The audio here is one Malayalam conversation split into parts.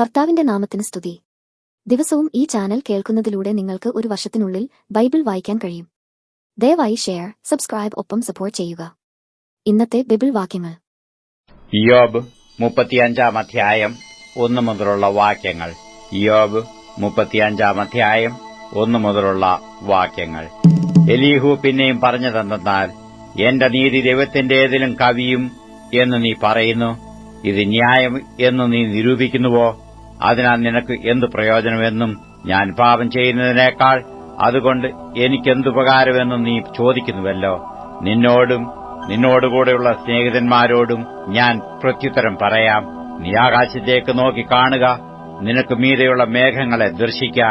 കർത്താവിന്റെ നാമത്തിന് സ്തുതി. ദിവസവും ഈ ചാനൽ കേൾക്കുന്നതിലൂടെ നിങ്ങൾക്ക് ഒരു വർഷത്തിനുള്ളിൽ ബൈബിൾ വായിക്കാൻ കഴിയും. ദയവായി ഷെയർ സബ്സ്ക്രൈബ് ഒപ്പം സപ്പോർട്ട് ചെയ്യുക. ഇന്നത്തെ ബൈബിൾ വാക്യങ്ങൾ. യോബ് മുപ്പത്തിയഞ്ചാം അധ്യായം ഒന്ന് മുതലുള്ള വാക്യങ്ങൾ. യോബ് മുപ്പത്തിയഞ്ചാം അധ്യായം ഒന്ന് മുതലുള്ള വാക്യങ്ങൾ. എലീഹു പിന്നെയും പറഞ്ഞതെന്തെന്നാൽ എന്റെ നീതി ദൈവത്തിന്റേതിലും കവിയും എന്ന് നീ പറയുന്നു. ഇത് ന്യായം എന്ന് നീ നിരൂപിക്കുന്നുവോ? അതിനാൽ നിനക്ക് എന്ത് പ്രയോജനമെന്നും ഞാൻ പാപം ചെയ്യുന്നതിനേക്കാൾ അതുകൊണ്ട് എനിക്കെന്തുപകാരമെന്നും നീ ചോദിക്കുന്നുവല്ലോ. നിന്നോടും നിന്നോടുകൂടെയുള്ള സ്നേഹിതന്മാരോടും ഞാൻ പ്രത്യുത്തരം പറയാം. നീ ആകാശത്തേക്ക് നോക്കി കാണുക. നിനക്ക് മീതെയുള്ള മേഘങ്ങളെ ദർശിക്ക.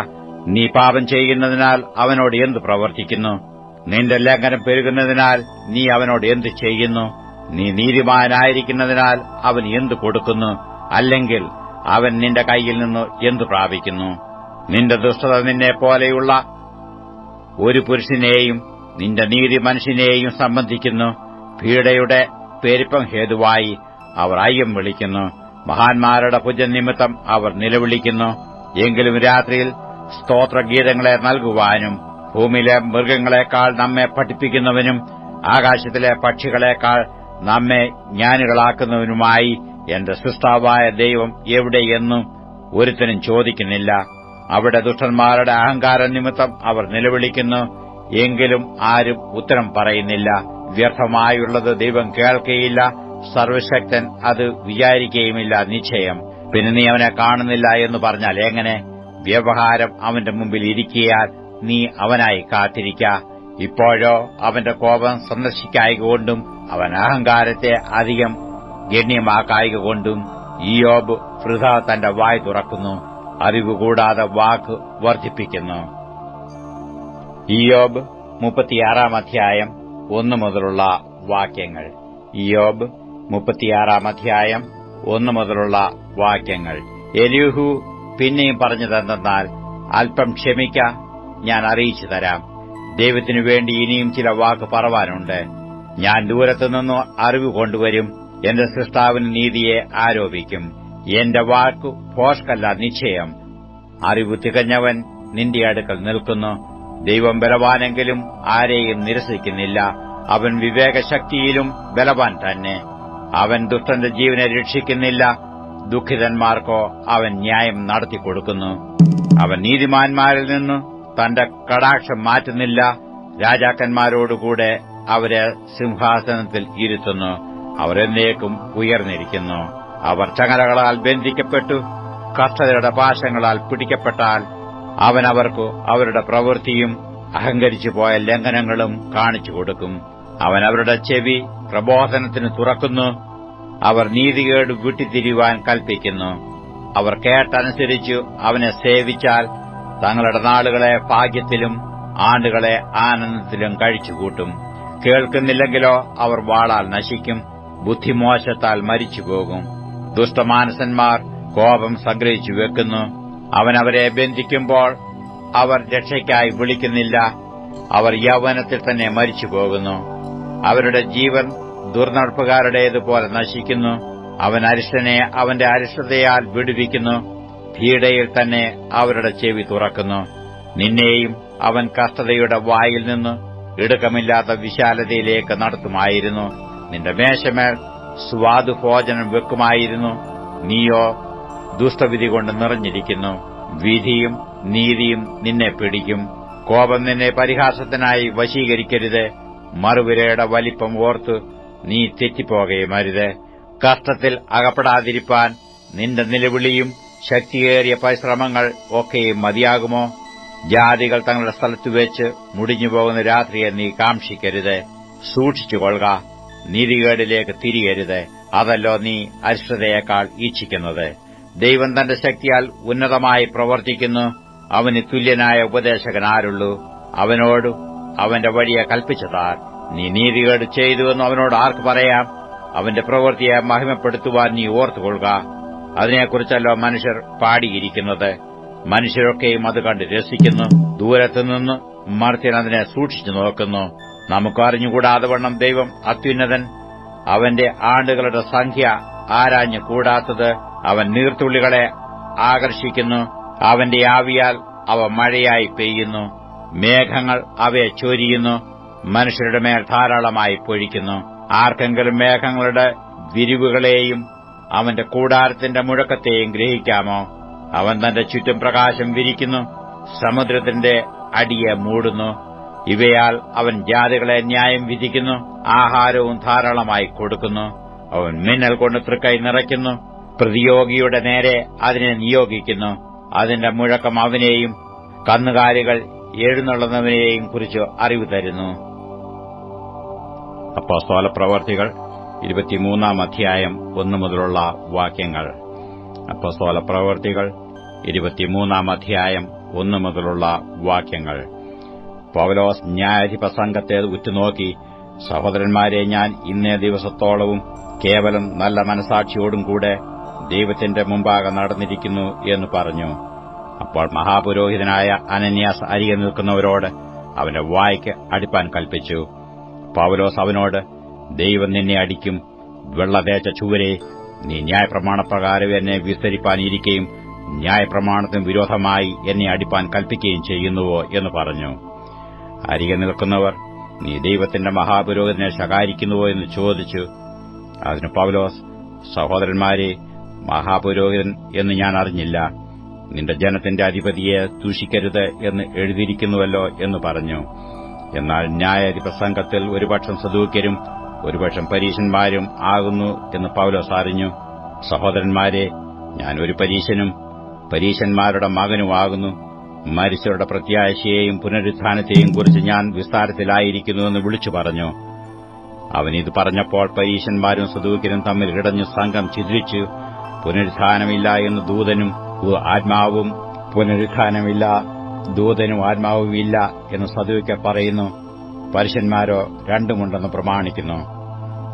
നീ പാപം ചെയ്യുന്നതിനാൽ അവനോട് എന്തു പ്രവർത്തിക്കുന്നു? നിന്റെ ലംഘനം പെരുകുന്നതിനാൽ നീ അവനോട് എന്ത് ചെയ്യുന്നു? നീ നീതിമാനായിരിക്കുന്നതിനാൽ അവൻ എന്തു കൊടുക്കുന്നു? അല്ലെങ്കിൽ അവൻ നിന്റെ കൈയിൽ നിന്ന് എന്തു പ്രാപിക്കുന്നു? നിന്റെ ദുഷ്ടത നിന്നെ പോലെയുള്ള ഒരു പുരുഷനെയും നിന്റെ നീതി മനുഷ്യനെയും സംബന്ധിക്കുന്നു. പീഡയുടെ പെരുപ്പം ഹേതുവായി അവർ അയ്യം വിളിക്കുന്നു. മഹാന്മാരുടെ ഭുജനിമിത്തം അവർ നിലവിളിക്കുന്നു. എങ്കിലും രാത്രിയിൽ സ്തോത്രഗീതങ്ങളെ നൽകുവാനും ഭൂമിയിലെ മൃഗങ്ങളെക്കാൾ നമ്മെ പഠിപ്പിക്കുന്നവനും ആകാശത്തിലെ പക്ഷികളെക്കാൾ നമ്മെ ജ്ഞാനികളാക്കുന്നവനുമായി എന്റെ സൃഷ്ടാവായ ദൈവം എവിടെയെന്നും ഒരുത്തനും ചോദിക്കുന്നില്ല. അവിടെ ദുഷ്ടന്മാരുടെ അഹങ്കാര നിമിത്തം അവർ നിലവിളിക്കുന്നു. എങ്കിലും ആരും ഉത്തരം പറയുന്നില്ല. വ്യർത്ഥമായുള്ളത് ദൈവം കേൾക്കുകയില്ല സർവശക്തൻ അത് വിചാരിക്കുകയുമില്ല നിശ്ചയം. പിന്നെ നീ അവനെ കാണുന്നില്ല എന്ന് പറഞ്ഞാൽ എങ്ങനെ? വ്യവഹാരം അവന്റെ മുമ്പിൽ ഇരിക്കിയാൽ നീ അവനായി കാത്തിരിക്ക. ഇപ്പോഴോ അവന്റെ കോപം സന്ദർശിക്കായകൊണ്ടും അവൻ അഹങ്കാരത്തെ അധികം ഗണ്യമാക്കായകൊണ്ടും ഇയോബ് വൃഥ തന്റെ വായ് തുറക്കുന്നു അറിവ് കൂടാതെ വാക്ക് വർദ്ധിപ്പിക്കുന്നു. ഇയോബ് മുപ്പത്തിയാറാം അധ്യായം ഒന്ന് മുതലുള്ള വാക്യങ്ങൾ. ഇയോബ് മുപ്പത്തിയാറാം അധ്യായം ഒന്ന് മുതലുള്ള വാക്യങ്ങൾ. എലിഹു പിന്നെയും പറഞ്ഞതെന്തെന്നാൽ അല്പം ക്ഷമിക്ക ഞാൻ അറിയിച്ചു തരാം. ദൈവത്തിനു വേണ്ടി ഇനിയും ചില വാക്ക് പറവാനുണ്ട്. ഞാൻ ദൂരത്തുനിന്നു അറിവ് കൊണ്ടുവരും എന്റെ സൃഷ്ടാവിന് നീതിയെ ആരോപിക്കും. എന്റെ വാക്കു ഭോഷ്കല്ല നിശ്ചയം. അറിവ് തികഞ്ഞവൻ നിന്റെ അടുക്കൽ നിൽക്കുന്നു. ദൈവം ബലവാനെങ്കിലും ആരെയും നിരസിക്കുന്നില്ല. അവൻ വിവേകശക്തിയിലും ബലവാൻ തന്നെ. അവൻ ദുഷ്ടന്റെ ജീവനെ രക്ഷിക്കുന്നില്ല. ദുഃഖിതന്മാർക്കോ അവൻ ന്യായം നടത്തി കൊടുക്കുന്നു. അവൻ നീതിമാന്മാരിൽ നിന്ന് തന്റെ കടാക്ഷം മാറ്റുന്നില്ല. രാജാക്കന്മാരോടുകൂടെ അവരെ സിംഹാസനത്തിൽ ഇരുത്തുന്നു. അവർ എന്നേക്കും ഉയർന്നിരിക്കുന്നു. അവർ ചങ്ങലകളാൽ ബന്ധിക്കപ്പെട്ടു. കർഷകരുടെ പാശങ്ങളാൽ പിടിക്കപ്പെട്ടാൽ അവൻ അവർക്ക് അവരുടെ പ്രവൃത്തിയും അഹങ്കരിച്ചു പോയ ലംഘനങ്ങളും കാണിച്ചു കൊടുക്കും. അവൻ അവരുടെ ചെവി പ്രബോധനത്തിന് തുറക്കുന്നു. അവർ നീതികേട് വിട്ടിത്തിരിയുവാൻ കൽപ്പിക്കുന്നു. അവർ കേട്ടനുസരിച്ചു അവനെ സേവിച്ചാൽ തങ്ങളുടെ നാളുകളെ ഭാഗ്യത്തിലും ആണ്ടുകളെ ആനന്ദത്തിലും കഴിച്ചുകൂട്ടും. കേൾക്കുന്നില്ലെങ്കിലോ അവർ വാളാൽ നശിക്കും. ബുദ്ധിമോശത്താൽ മരിച്ചുപോകും. ദുഷ്ടമാനസന്മാർ കോപം സംഗ്രഹിച്ചു വെക്കുന്നു. അവൻ അവരെ ബന്ധിക്കുമ്പോൾ അവർ രക്ഷയ്ക്കായി വിളിക്കുന്നില്ല. അവർ യൗവനത്തിൽ തന്നെ മരിച്ചു പോകുന്നു അവരുടെ ജീവൻ ദുർനടപ്പുകാരുടേതുപോലെ നശിക്കുന്നു. അവൻ അരിഷ്ടനെ അവന്റെ അരിഷ്ടതയാൽ വിടുവിക്കുന്നു. ഭീടയിൽ തന്നെ അവരുടെ ചെവി തുറക്കുന്നു. നിന്നെയും അവൻ കഷ്ടതയുടെ വായിൽ നിന്ന് ഇടുക്കമില്ലാത്ത വിശാലതയിലേക്ക് നടത്തുമായിരുന്നു. നിന്റെ മേശമേൽ സ്വാദുഭോജനം വെക്കുമായിരുന്നു. നീയോ ദുഷ്ടവിധി കൊണ്ട് നിറഞ്ഞിരിക്കുന്നു. വിധിയും നീതിയും നിന്നെ പിടിക്കും. കോപം നിന്നെ പരിഹാസത്തിനായി വശീകരിക്കരുത്. മറുവിരയുടെ വലിപ്പം ഓർത്ത് നീ തെറ്റിപ്പോകയുമരുത് കഷ്ടത്തിൽ അകപ്പെടാതിരിപ്പാൻ നിന്റെ നിലവിളിയും ശക്തിയേറിയ പരിശ്രമങ്ങൾ ഒക്കെയും മതിയാകുമോ? ജാതികൾ തങ്ങളുടെ സ്ഥലത്ത് വെച്ച് മുടിഞ്ഞുപോകുന്ന രാത്രിയെ നീ കാക്ഷിക്കരുത്. സൂക്ഷിച്ചുകൊള്ളുക. നീതികേടിലേക്ക് തിരിയരുത്. അതല്ലോ നീ അരിഷ്ടതയേക്കാൾ ഈച്ഛിക്കുന്നത്. ദൈവം തന്റെ ശക്തിയാൽ ഉന്നതമായി പ്രവർത്തിക്കുന്നു. അവന് തുല്യനായ ഉപദേശകൻ ആരുള്ളൂ അവനോട് അവന്റെ വഴിയെ കൽപ്പിച്ചതാർ. നീ നീതികേട് ചെയ്തുവെന്ന് അവനോട് ആർക്ക് പറയാം? അവന്റെ പ്രവൃത്തിയെ മഹിമപ്പെടുത്തുവാൻ നീ ഓർത്തുകൊള്ളുക. അതിനെക്കുറിച്ചല്ലോ മനുഷ്യർ പാടിയിരിക്കുന്നത്. മനുഷ്യരൊക്കെയും അത് കണ്ട് രസിക്കുന്നു. ദൂരത്തുനിന്ന് മർത്യൻ അതിനെ സൂക്ഷിച്ചു നോക്കുന്നു. നമുക്ക് അറിഞ്ഞുകൂടാതെ വണ്ണം ദൈവം അത്യുന്നതൻ. അവന്റെ ആണ്ടുകളുടെ സംഖ്യ ആരാഞ്ഞു കൂടാത്തത് അവൻ നീർത്തുള്ളികളെ ആകർഷിക്കുന്നു. അവന്റെ ആവിയാൽ അവ മഴയായി പെയ്യുന്നു. മേഘങ്ങൾ അവയെ ചൊരിയുന്നു. മനുഷ്യരുടെ മേൽ ധാരാളമായി പൊഴിക്കുന്നു. ആർക്കെങ്കിലും മേഘങ്ങളുടെ വിരിവുകളെയും അവന്റെ കൂടാരത്തിന്റെ മുഴക്കത്തെയും ഗ്രഹിക്കാമോ? അവൻ തന്റെ ചുറ്റും പ്രകാശം വിരിക്കുന്നു. സമുദ്രത്തിന്റെ അടിയെ മൂടുന്നു. ഇവയാൽ അവൻ ജാതികളെ ന്യായം വിധിക്കുന്നു ആഹാരവും ധാരാളമായി കൊടുക്കുന്നു. അവൻ മിന്നൽ കൊണ്ട് തൃക്കൈ നിറയ്ക്കുന്നു പ്രതിയോഗിയുടെ നേരെ അതിനെ നിയോഗിക്കുന്നു. അതിന്റെ മുഴക്കം അവനെയും കന്നുകാലികൾ എഴുന്നള്ളുന്നവനെയും കുറിച്ച് അറിവ് തരുന്നു. അപ്പോസ്തോല പ്രവർത്തികൾ ഇരുപത്തിമൂന്നാം അധ്യായം ഒന്നു മുതലുള്ള വാക്യങ്ങൾ. അപ്പോസ്തോല പ്രവർത്തികൾ ഇരുപത്തിമൂന്നാം അധ്യായം ഒന്നു മുതലുള്ള വാക്യങ്ങൾ. പൗലോസ് ന്യായാധിപ സംഘത്തെ ഉറ്റുനോക്കി സഹോദരന്മാരെ ഞാൻ ഇന്നേ ദിവസത്തോളവും കേവലം നല്ല മനസാക്ഷിയോടും കൂടെ ദൈവത്തിന്റെ മുമ്പാകെ നടന്നിരിക്കുന്നു എന്ന് പറഞ്ഞു. അപ്പോൾ മഹാപുരോഹിതനായ അനന്യാസ് അരികെ നിൽക്കുന്നവരോട് അവന്റെ വായ്ക്ക് അടിപ്പാൻ കൽപ്പിച്ചു. പൗലോസ് അവനോട് ദൈവം നിന്നെ അടിക്കും. വെള്ളതേച്ച ചുവരെ നീ ന്യായപ്രമാണപ്രകാരം എന്നെ വിസ്തരിപ്പാനിരിക്കുകയും ന്യായപ്രമാണത്തിന് വിരോധമായി എന്നെ അടിപ്പാൻ കൽപ്പിക്കുകയും ചെയ്യുന്നുവോ? എന്ന് പറഞ്ഞു. അരികെ നിൽക്കുന്നവർ നീ ദൈവത്തിന്റെ മഹാപുരോഹിതനെ ശകാരിക്കുന്നുവോ എന്ന് ചോദിച്ചു. അതിന് പൗലോസ് സഹോദരന്മാരെ മഹാപുരോഹിതൻ എന്ന് ഞാൻ അറിഞ്ഞില്ല. നിന്റെ ജനത്തിന്റെ അധിപതിയെ ദൂഷിക്കരുത് എന്ന് എഴുതിയിരിക്കുന്നുവല്ലോ എന്ന് പറഞ്ഞു. എന്നാൽ ന്യായാധിപ സംഘത്തിൽ ഒരുപക്ഷം സദൂക്യരും ഒരുപക്ഷം പരീശന്മാരും ആകുന്നു എന്ന് പൗലോസ് അറിഞ്ഞു. സഹോദരന്മാരെ ഞാൻ ഒരു പരീശനും പരീശന്മാരുടെ മകനുമാകുന്നു മരിച്ചവരുടെ പ്രത്യാശയെയും പുനരുത്ഥാനത്തെയും കുറിച്ച് ഞാൻ വിസ്താരത്തിലായിരിക്കുന്നുവെന്ന് വിളിച്ചു പറഞ്ഞു. അവൻ ഇത് പറഞ്ഞപ്പോൾ പരീശന്മാരും സദൂക്യരും തമ്മിൽ ഇടഞ്ഞു സംഘം ചിദ്രിച്ചു പുനരുത്ഥാനമില്ല എന്ന് ദൂതനും ആത്മാവും പുനരുത്ഥാനമില്ല ദൂതനും ആത്മാവും ഇല്ല എന്ന് സദൂക്യ പറയുന്നു. പരുഷന്മാരോ രണ്ടുമുണ്ടെന്ന് പ്രമാണിക്കുന്നു.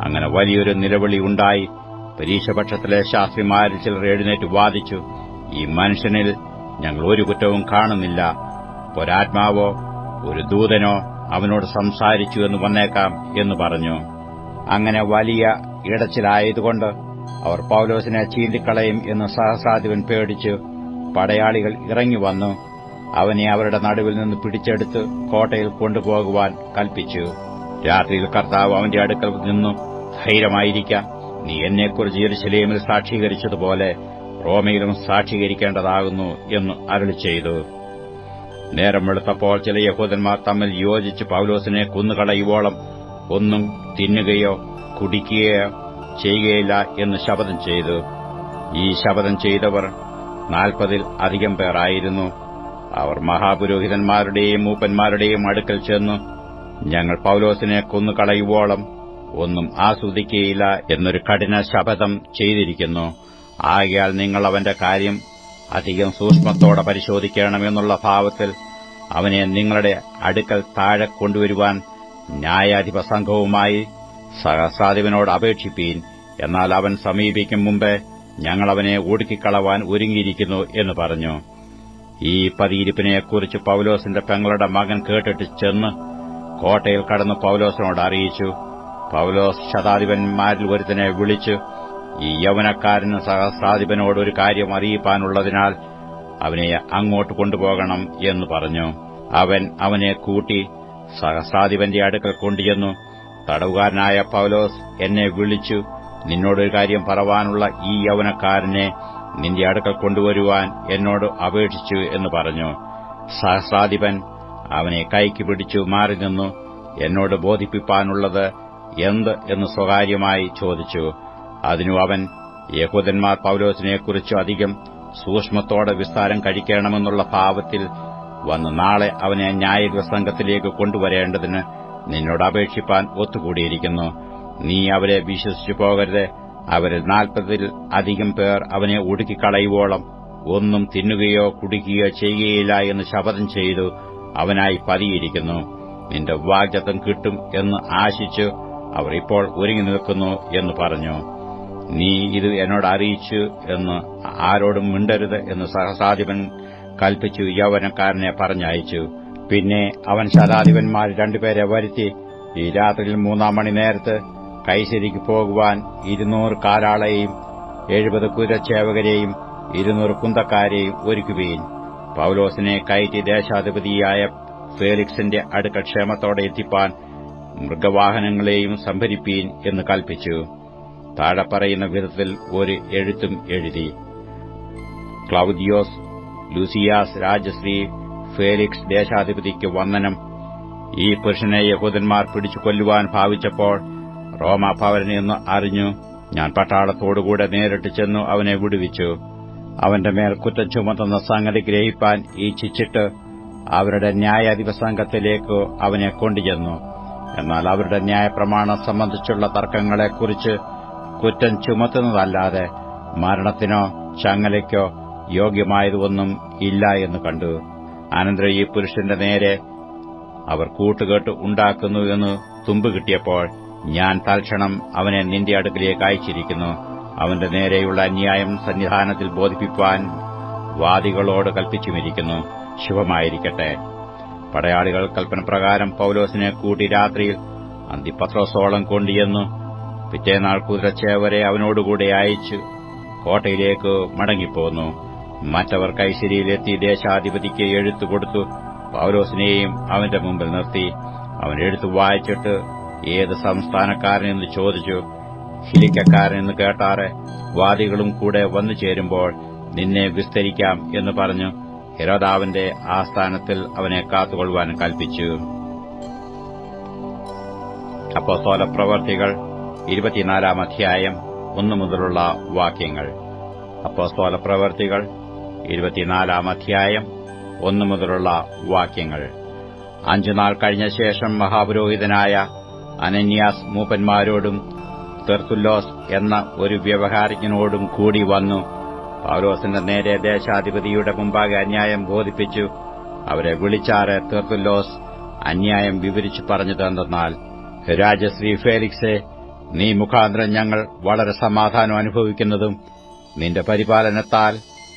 അങ്ങനെ വലിയൊരു നിലവിളി ഉണ്ടായി. പരീക്ഷപക്ഷത്തിലെ ശാസ്ത്രിമാരിൽ ചിലർ എഴുന്നേറ്റ് വാദിച്ചു. ഈ മനുഷ്യനിൽ ഞങ്ങൾ ഒരു കുറ്റവും കാണുന്നില്ല. ഒരാത്മാവോ ഒരു ദൂതനോ അവനോട് സംസാരിച്ചു എന്ന് വന്നേക്കാം എന്ന് പറഞ്ഞു. അങ്ങനെ വലിയ ഇടച്ചിലായതുകൊണ്ട് അവർ പൌലോസിനെ ചീന്തിക്കളയും എന്ന് സഹസാധിപൻ പേടിച്ചു. പടയാളികൾ ഇറങ്ങി വന്നു. അവനെ അവരുടെ നടുവിൽ നിന്ന് പിടിച്ചെടുത്ത് കോട്ടയിൽ കൊണ്ടുപോകുവാൻ കൽപ്പിച്ചു. രാത്രിയിൽ കർത്താവ് അവന്റെ അടുക്കൽ നിന്നു ധൈര്യമായിരിക്കാം. നീ എന്നെക്കുറിച്ച് യെരുശലേമിൽ സാക്ഷീകരിച്ചതുപോലെ റോമയിലും സാക്ഷീകരിക്കേണ്ടതാകുന്നു എന്ന് അരളി ചെയ്തു. നേരം വെളുത്തപ്പോൾ ചില യഹൂദന്മാർ തമ്മിൽ യോജിച്ച് പൌലോസിനെ കുന്നുകളയുവോളം ഒന്നും തിന്നുകയോ കുടിക്കുകയോ ചെയ്യുകയില്ല എന്ന് ശപഥം ചെയ്തു. ഈ ശപഥം ചെയ്തവർ നാൽപ്പതിൽ അധികം പേരായിരുന്നു. അവർ മഹാപുരോഹിതന്മാരുടെയും മൂപ്പന്മാരുടെയും അടുക്കൽ ചെന്നു. ഞങ്ങൾ പൌലോസിനെ കൊന്നുകളയുവോളം ഒന്നും ആസ്വദിക്കുകയില്ല എന്നൊരു കഠിന ശപഥം ചെയ്തിരിക്കുന്നു. ആകയാൽ നിങ്ങൾ അവന്റെ കാര്യം അധികം സൂക്ഷ്മത്തോടെ പരിശോധിക്കണമെന്നുള്ള ഭാവത്തിൽ അവനെ നിങ്ങളുടെ അടുക്കൽ താഴെ കൊണ്ടുവരുവാൻ ന്യായാധിപ സംഘവുമായി സഹസ്രാധിപനോട് അപേക്ഷിപ്പീൻ. എന്നാൽ അവൻ സമീപിക്കും മുമ്പേ ഞങ്ങളവനെ ഒടുക്കിക്കളവാൻ ഒരുങ്ങിയിരിക്കുന്നു എന്ന് പറഞ്ഞു. ഈ പതിയിരിപ്പിനെക്കുറിച്ച് പൌലോസിന്റെ പെങ്ങളുടെ മകൻ കേട്ടിട്ട് ചെന്ന് കോട്ടയിൽ കടന്ന് പൌലോസിനോട് അറിയിച്ചു. പൌലോസ് ശതാധിപന്മാരിൽ ഒരുത്തനെ വിളിച്ചു ഈ യൗവനക്കാരന് സഹസ്രാധിപനോട് ഒരു കാര്യം അറിയിപ്പാനുള്ളതിനാൽ അവനെ അങ്ങോട്ട് കൊണ്ടുപോകണം എന്ന് പറഞ്ഞു. അവൻ അവനെ കൂട്ടി സഹസ്രാധിപന്റെ അടുക്കൽ കൊണ്ടുചെന്നു. തടവുകാരനായ പൗലോസ് എന്നെ വിളിച്ചു നിന്നോടൊരു കാര്യം പറവാനുള്ള ഈ യൗവനക്കാരനെ നിന്റെ അടുക്കൽ കൊണ്ടുവരുവാൻ എന്നോട് അപേക്ഷിച്ചു എന്ന് പറഞ്ഞു. സഹസ്രാധിപൻ അവനെ കൈക്ക് പിടിച്ചു മാറി നിന്നു. എന്നോട് ബോധിപ്പിപ്പാനുള്ളത് എന്ത്? എന്ന് സ്വകാര്യമായി ചോദിച്ചു. അതിനു അവൻ യഹൂദന്മാർ പൌലോസിനെക്കുറിച്ച് അധികം സൂക്ഷ്മത്തോടെ വിസ്താരം കഴിക്കണമെന്നുള്ള ഭാവത്തിൽ വന്ന്. നാളെ അവനെ ന്യായപ്രസംഗത്തിലേക്ക് കൊണ്ടുവരേണ്ടതിന് നിന്നോട് അപേക്ഷിപ്പാൻ ഒത്തുകൂടിയിരിക്കുന്നു. നീ അവരെ വിശ്വസിച്ചു പോകരുത്. അവരിൽ നാൽപ്പതിൽ അധികം പേർ അവനെ ഒടുക്കിക്കളയുവോളം ഒന്നും തിന്നുകയോ കുടിക്കുകയോ ചെയ്യുകയില്ല എന്ന് ശപഥം ചെയ്തു അവനായി പതിയിരിക്കുന്നു. നിന്റെ വാഗ്ദത്തം കിട്ടും എന്ന് ആശിച്ചു അവർ ഇപ്പോൾ ഒരുങ്ങി നിൽക്കുന്നു എന്ന് പറഞ്ഞു. നീ ഇത് എന്നോട് അറിയിച്ചു എന്ന് ആരോടും മിണ്ടരുത് എന്ന് സഹസാധിപൻ കൽപ്പിച്ചു യൗവനക്കാരനെ പറഞ്ഞയച്ചു. പിന്നെ അവൻ ശതാധിപന്മാർ രണ്ടുപേരെ വരുത്തി ഈ രാത്രിയിൽ മൂന്നാം മണി നേരത്ത് കൈശരിക്ക് പോകുവാൻ ഇരുന്നൂറ് കാലാളെയും എഴുപത് കുരച്ചേവകരെയും ഇരുന്നൂറ് കുന്തക്കാരെയും ഒരുക്കുകയും പൌലോസിനെ കയറ്റി ദേശാധിപതിയായ ഫേലിക്സിന്റെ അടുക്ക ക്ഷേമത്തോടെ എത്തിപ്പാൻ മൃഗവാഹനങ്ങളെയും സംഭരിപ്പീൻ എന്ന് കൽപ്പിച്ചു. താഴെ പറയുന്ന വിധത്തിൽ ഒരു എഴുത്തും എഴുതി. ക്ലൌദിയോസ് ലൂസിയാസ് രാജശ്രീ ഫേലിക്സ് ദേശാധിപതിക്ക് വന്ദനം. ഈ പുരുഷനെ യഹൂദന്മാർ പിടിച്ചു കൊല്ലുവാൻ ഭാവിച്ചപ്പോൾ റോമാഭവനെന്ന് നിന്ന് അറിഞ്ഞു. ഞാൻ പട്ടാളത്തോടുകൂടെ നേരിട്ട് ചെന്നു അവനെ വിടുവിച്ചു. അവന്റെ മേൽ കുറ്റം ചുമത്തുന്ന സംഗതി ഗ്രഹിപ്പാൻ ഈച്ഛിച്ചിട്ട് അവരുടെ ന്യായാധിപ സംഘത്തിലേക്ക് അവനെ കൊണ്ടുചെന്നു. എന്നാൽ അവരുടെ ന്യായപ്രമാണം സംബന്ധിച്ചുള്ള തർക്കങ്ങളെക്കുറിച്ച് കുറ്റം ചുമത്തുന്നതല്ലാതെ മരണത്തിനോ ചങ്ങലയ്ക്കോ യോഗ്യമായതൊന്നും ഇല്ല എന്ന് കണ്ടു. അനന്തരം ഈ പുരുഷന്റെ നേരെ അവർ കൂട്ടുകെട്ട് ഉണ്ടാക്കുന്നു എന്ന് തുമ്പ് കിട്ടിയപ്പോൾ ഞാൻ തൽക്ഷണം അവനെ നിന്റെ അടുക്കിലേക്ക് അയച്ചിരിക്കുന്നു. അവന്റെ നേരെയുള്ള അന്യായം സന്നിധാനത്തിൽ ബോധിപ്പിക്കാൻ വാദികളോട് കൽപ്പിച്ചുമിരിക്കുന്നു. ശുഭമായിരിക്കട്ടെ. പടയാളികൾ കൽപ്പനപ്രകാരം പൌലോസിനെ കൂട്ടി രാത്രിയിൽ അന്തിപത്രോസോളം കൊണ്ടുചെന്നു പിറ്റേനാൾ കുതിരച്ചേവരെ അവനോടുകൂടെ അയച്ചു കോട്ടയിലേക്ക് മടങ്ങിപ്പോന്നു. മറ്റവർ കൈശരിയിലെത്തി ദേശാധിപതിക്ക് എഴുത്തു കൊടുത്തു. പൌലോസിനെയും അവന്റെ മുമ്പിൽ നിർത്തി. അവൻ എഴുത്തു വായിച്ചിട്ട് ഏത് സംസ്ഥാനക്കാരനെന്ന് ചോദിച്ചു. ഹിലിക്കക്കാരനെന്ന് കേട്ടാറെ വാദികളും കൂടെ വന്നു ചേരുമ്പോൾ നിന്നെ വിസ്തരിക്കാം എന്ന് പറഞ്ഞു. ഹിരോദാവിന്റെ ആസ്ഥാനത്തിൽ അവനെ കാത്തുകൊള്ളുവാൻ കൽപ്പിച്ചു. അപ്പോസ്തോല പ്രവർത്തികൾ ഇരുപത്തിനാലാം അധ്യായം ഒന്നു മുതലുള്ള വാക്യങ്ങൾ. അപ്പോസ്തോല പ്രവർത്തികൾ ഇരുപത്തിനാലാം അധ്യായം ഒന്നു മുതലുള്ള വാക്യങ്ങൾ. അഞ്ചുനാൾ കഴിഞ്ഞ ശേഷം മഹാപുരോഹിതനായ അനന്യാസ് മൂപ്പന്മാരോടും തെർത്തുല്ലോസ് എന്ന ഒരു വ്യവഹാരികനോടും കൂടി വന്നു. പൌലോസിന്റെ നേരെ ദേശാധിപതിയുടെ മുമ്പാകെ അന്യായം ബോധിപ്പിച്ചു. അവരെ വിളിച്ചാറ് തെർത്തുല്ലോസ് അന്യായം വിവരിച്ചു പറഞ്ഞതെന്തെന്നാൽ തന്നാൽ രാജശ്രീ ഫേലിക്സെ നീ മുഖാന്തരം ഞങ്ങൾ വളരെ സമാധാനം അനുഭവിക്കുന്നതും നിന്റെ പരിപാലനത്താൽ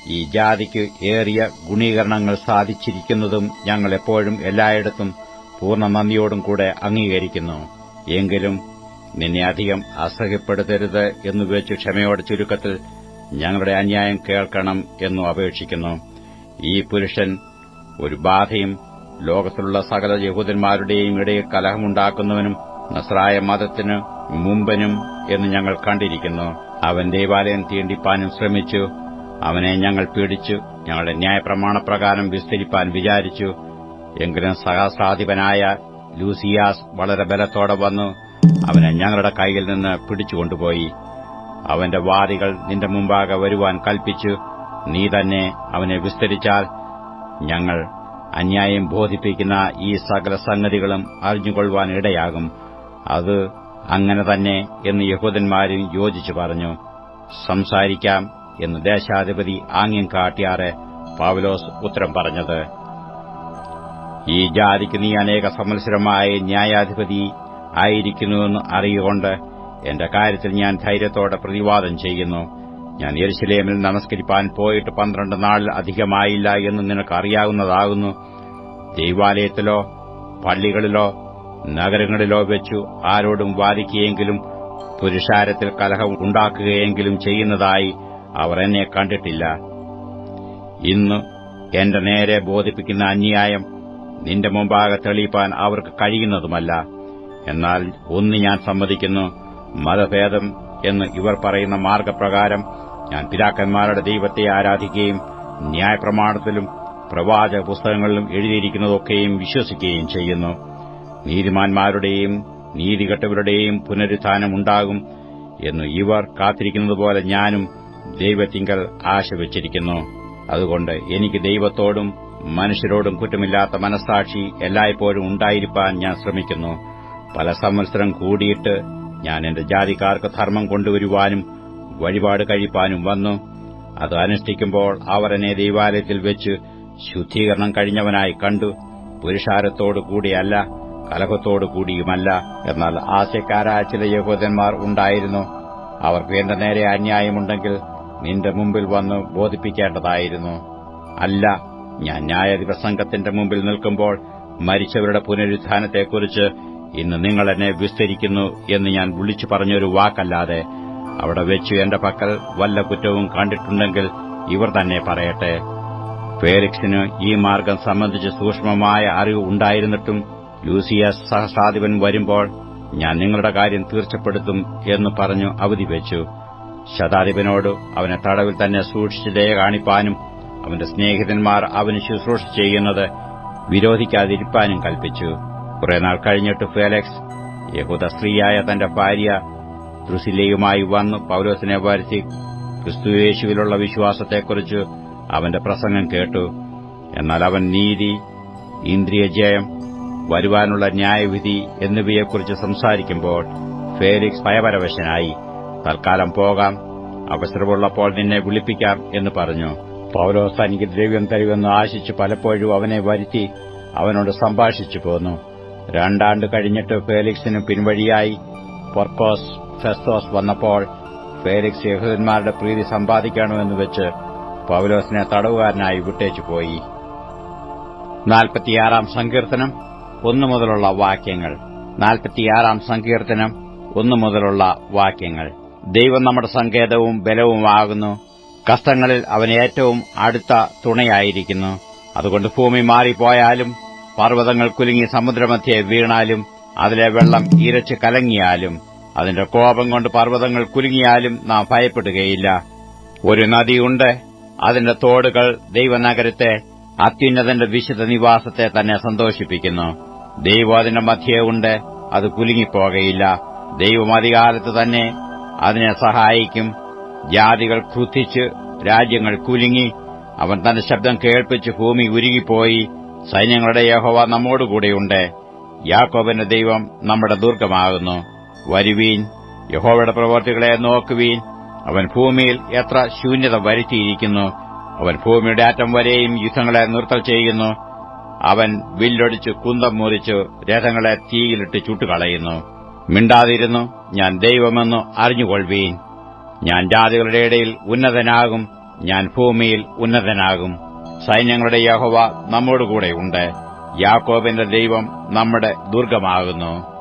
ഈ ജാതിക്ക് ഏറിയ ഗുണീകരണങ്ങൾ സാധിച്ചിരിക്കുന്നതും ഞങ്ങൾ എപ്പോഴും എല്ലായിടത്തും പൂർണ നന്ദിയോടും കൂടെ അംഗീകരിക്കുന്നു. എങ്കിലും നിന്നെ അധികം അസഹ്യപ്പെടുത്തരുത് എന്നു വെച്ച് ക്ഷമയോടെ ചുരുക്കത്തിൽ ഞങ്ങളുടെ അന്യായം കേൾക്കണം എന്നു അപേക്ഷിക്കുന്നു. ഈ പുരുഷൻ ഒരു ബാധയും ലോകത്തിലുള്ള സകല യഹൂദന്മാരുടെയും ഇടയിൽ കലഹമുണ്ടാക്കുന്നവനും നസ്രായ മതത്തിന് മുമ്പനും എന്ന് ഞങ്ങൾ കണ്ടിരിക്കുന്നു. അവൻ ദേവാലയം തീണ്ടിപ്പാനും ശ്രമിച്ചു. അവനെ ഞങ്ങൾ പീഡിച്ചു. ഞങ്ങളുടെ ന്യായപ്രമാണപ്രകാരം വിസ്തരിപ്പാൻ വിചാരിച്ചു. എങ്കിലും സഹസ്രാധിപനായ ലൂസിയാസ് വളരെ ബലത്തോടെ വന്നു. അവനെ ഞങ്ങളുടെ കൈയിൽ നിന്ന് പിടിച്ചുകൊണ്ടുപോയി. അവന്റെ വാദികൾ നിന്റെ മുമ്പാകെ വരുവാൻ കൽപ്പിച്ചു. നീ തന്നെ അവനെ വിസ്തരിച്ചാൽ ഞങ്ങൾ അന്യായം ബോധിപ്പിക്കുന്ന ഈ സകല സംഗതികളും അറിഞ്ഞുകൊള്ളുവാൻ ഇടയാകും അത് അങ്ങനെ തന്നെ എന്ന് യഹൂദന്മാരും യോജിച്ചു പറഞ്ഞു. സംസാരിക്കാം എന്ന് ദേശാധിപതി ആംഗ്യം കാട്ടിയാറെ പാവലോസ് ഉത്തരം പറഞ്ഞത്. ഈ ജാതിക്ക് നീ അനേക സംവത്സരമായ ന്യായാധിപതി ആയിരിക്കുന്നുവെന്ന് അറിയുകൊണ്ട് എന്റെ കാര്യത്തിൽ ഞാൻ ധൈര്യത്തോടെ പ്രതിവാദം ചെയ്യുന്നു. ഞാൻ യെരുശലേമിൽ നമസ്കരിപ്പാൻ പോയിട്ട് പന്ത്രണ്ട് നാൾ അധികമായില്ല എന്ന് നിനക്കറിയാവുന്നതാകുന്നു ദൈവാലയത്തിലോ പള്ളികളിലോ നഗരങ്ങളിലോ വെച്ചു ആരോടും വാദിക്കുകയെങ്കിലും പുരുഷാരത്തിൽ കലഹം ഉണ്ടാക്കുകയെങ്കിലും ചെയ്യുന്നതായി അവർ എന്നെ കണ്ടിട്ടില്ല. ഇന്ന് എന്റെ നേരെ ബോധിപ്പിക്കുന്ന അന്യായം നിന്റെ മുമ്പാകെ തെളിയിപ്പാൻ അവർക്ക് കഴിയുന്നതുമല്ല. എന്നാൽ ഒന്ന് ഞാൻ സമ്മതിക്കുന്നു മതഭേദം എന്ന് ഇവർ പറയുന്ന മാർഗപ്രകാരം ഞാൻ പിതാക്കന്മാരുടെ ദൈവത്തെ ആരാധിക്കുകയും ന്യായപ്രമാണത്തിലും പ്രവാചക പുസ്തകങ്ങളിലും എഴുതിയിരിക്കുന്നതൊക്കെയും വിശ്വസിക്കുകയും ചെയ്യുന്നു. നീതിമാന്മാരുടെയും നീതികെട്ടവരുടെയും പുനരുത്ഥാനം ഉണ്ടാകും എന്ന് ഇവർ കാത്തിരിക്കുന്നതുപോലെ ഞാനും ദൈവത്തിങ്കൽ ആശ വച്ചിരിക്കുന്നു അതുകൊണ്ട് എനിക്ക് ദൈവത്തോടും മനുഷ്യരോടും കുറ്റമില്ലാത്ത മനസ്സാക്ഷി എല്ലായ്പ്പോഴും ഉണ്ടായിരിക്കാൻ ഞാൻ ശ്രമിക്കുന്നു. പല സംവത്സരം കൂടിയിട്ട് ഞാൻ എന്റെ ജാതിക്കാർക്ക് ധർമ്മം കൊണ്ടുവരുവാനും വഴിപാട് കഴിപ്പാനും വന്നു. അത് അനുഷ്ഠിക്കുമ്പോൾ അവർ എന്നെ ദൈവാലയത്തിൽ വെച്ച് ശുദ്ധീകരണം കഴിഞ്ഞവനായി കണ്ടു. പുരുഷാരത്തോടു കൂടിയല്ല കലഹത്തോടു കൂടിയുമല്ല എന്നാൽ ആശയക്കാരായ ചില യഹൂദന്മാർ ഉണ്ടായിരുന്നു. അവർക്ക് എന്റെ നേരെ അന്യായമുണ്ടെങ്കിൽ നിന്റെ മുമ്പിൽ വന്ന് ബോധിപ്പിക്കേണ്ടതായിരുന്നു. അല്ല ഞാൻ ന്യായാധിപ സംഘത്തിന്റെ മുമ്പിൽ നിൽക്കുമ്പോൾ മരിച്ചവരുടെ പുനരുത്ഥാനത്തെക്കുറിച്ച് ഇന്ന് നിങ്ങൾ എന്നെ വിസ്തരിക്കുന്നു എന്ന് ഞാൻ വിളിച്ചു പറഞ്ഞൊരു വാക്കല്ലാതെ അവിടെ വെച്ച് എന്റെ പക്കൽ വല്ല കുറ്റവും കണ്ടിട്ടുണ്ടെങ്കിൽ ഇവർ തന്നെ പറയട്ടെ. ഫേലിക്സിന് ഈ മാർഗം സംബന്ധിച്ച് സൂക്ഷ്മമായ അറിവ് ഉണ്ടായിരുന്നിട്ടും ലൂസിയസ് സഹസ്രാധിപൻ വരുമ്പോൾ ഞാൻ നിങ്ങളുടെ കാര്യം തീർച്ചപ്പെടുത്തും എന്ന് പറഞ്ഞു അവധി വെച്ചു. ശതാധിപനോട് അവനെ തടവിൽ തന്നെ സൂക്ഷിച്ച് ദയ കാണിപ്പാനും അവന്റെ സ്നേഹിതന്മാർ അവന് ശുശ്രൂഷ ചെയ്യുന്നത് വിരോധിക്കാതിരിപ്പാനും കൽപ്പിച്ചു. കുറെ നാൾ കഴിഞ്ഞിട്ട് ഫേലക്സ് യഹൂദ സ്ത്രീയായ തന്റെ ഭാര്യ ദ്രുസിലയുമായി വന്നു പൌലോസിനെ വരുത്തി ക്രിസ്തുയേശുവിലുള്ള വിശ്വാസത്തെക്കുറിച്ച് അവന്റെ പ്രസംഗം കേട്ടു. എന്നാൽ അവൻ നീതി ഇന്ദ്രിയജയം വരുവാനുള്ള ന്യായവിധി എന്നിവയെക്കുറിച്ച് സംസാരിക്കുമ്പോൾ ഫേലിക്സ് ഭയപരവശനായി തൽക്കാലം പോകാം അവസരമുള്ളപ്പോൾ നിന്നെ വിളിപ്പിക്കാം എന്ന് പറഞ്ഞു. പൌലോസ് തനിക്ക് ദ്രവ്യം തരുമെന്ന് ആശിച്ച് പലപ്പോഴും അവനെ വരുത്തി അവനോട് സംഭാഷിച്ചു പോന്നു. രണ്ടാണ്ട് കഴിഞ്ഞിട്ട് ഫേലിക്സിന് പിൻവഴിയായി പൊർക്കോസ് ഫെസ്തോസ് വന്നപ്പോൾ ഫേലിക്സ് യഹൂദന്മാരുടെ പ്രീതി സമ്പാദിക്കണമെന്ന് വെച്ച് പൌലോസിനെ തടവുകാരനായി വിട്ടേച്ചു പോയി. നാൽപ്പത്തിയാറാം സങ്കീർത്തനം ഒന്നു മുതലുള്ള വാക്യങ്ങൾ. നാൽപ്പത്തിയാറാം സങ്കീർത്തനം. ഒന്നു മുതലുള്ള വാക്യങ്ങൾ. ദൈവം നമ്മുടെ സങ്കേതവും ബലവുമാകുന്നു. കഷ്ടങ്ങളിൽ അവൻ ഏറ്റവും അടുത്ത തുണയായിരിക്കുന്നു. അതുകൊണ്ട് ഭൂമി മാറിപ്പോയാലും പർവതങ്ങൾ കുലുങ്ങി സമുദ്രമധ്യേ വീണാലും അതിലെ വെള്ളം ഇരച്ച് കലങ്ങിയാലും അതിന്റെ കോപം കൊണ്ട് പർവതങ്ങൾ കുലുങ്ങിയാലും നാം ഭയപ്പെടുകയില്ല. ഒരു നദിയുണ്ട് അതിന്റെ തോടുകൾ ദൈവനഗരത്തെ അത്യുന്നതന്റെ വിശുദ്ധ നിവാസത്തെ തന്നെ സന്തോഷിപ്പിക്കുന്നു. ദൈവം അതിന്റെ മധ്യേ ഉണ്ട്. അത് കുലുങ്ങിപ്പോകയില്ല. ദൈവം അധികാലത്ത് തന്നെ അതിനെ സഹായിക്കും. ജാതികൾ ക്രുദ്ധിച്ച് രാജ്യങ്ങൾ കുലുങ്ങി. അവൻ തന്റെ ശബ്ദം കേൾപ്പിച്ച് ഭൂമി ഉരുകിപ്പോയി. സൈന്യങ്ങളുടെ യഹോവ നമ്മോടുകൂടെയുണ്ട് യാക്കോബിന്റെ ദൈവം നമ്മുടെ ദുർഗമാകുന്നു. വരുവീൻ യഹോവയുടെ പ്രവർത്തികളെ നോക്കുവീൻ. അവൻ ഭൂമിയിൽ എത്ര ശൂന്യത വരുത്തിയിരിക്കുന്നു. അവൻ ഭൂമിയുടെ ആറ്റം വരെയും യുദ്ധങ്ങളെ നിർത്തൽ ചെയ്യുന്നു. അവൻ വില്ലൊടിച്ച് കുന്തം മുറിച്ച് രഥങ്ങളെ തീയിലിട്ട് ചുട്ടുകളയുന്നു. മിണ്ടാതിരുന്നു. ഞാൻ ദൈവമെന്ന് അറിഞ്ഞുകൊള്ളുവീൻ ഞാൻ ജാതികളുടെ ഇടയിൽ ഉന്നതനാകും. ഞാൻ ഭൂമിയിൽ ഉന്നതനാകും. സൈന്യങ്ങളുടെ യഹോവ നമ്മോടുകൂടെ ഉണ്ട്. യാക്കോബിന്റെ ദൈവം നമ്മുടെ ദുർഗമാകുന്നു.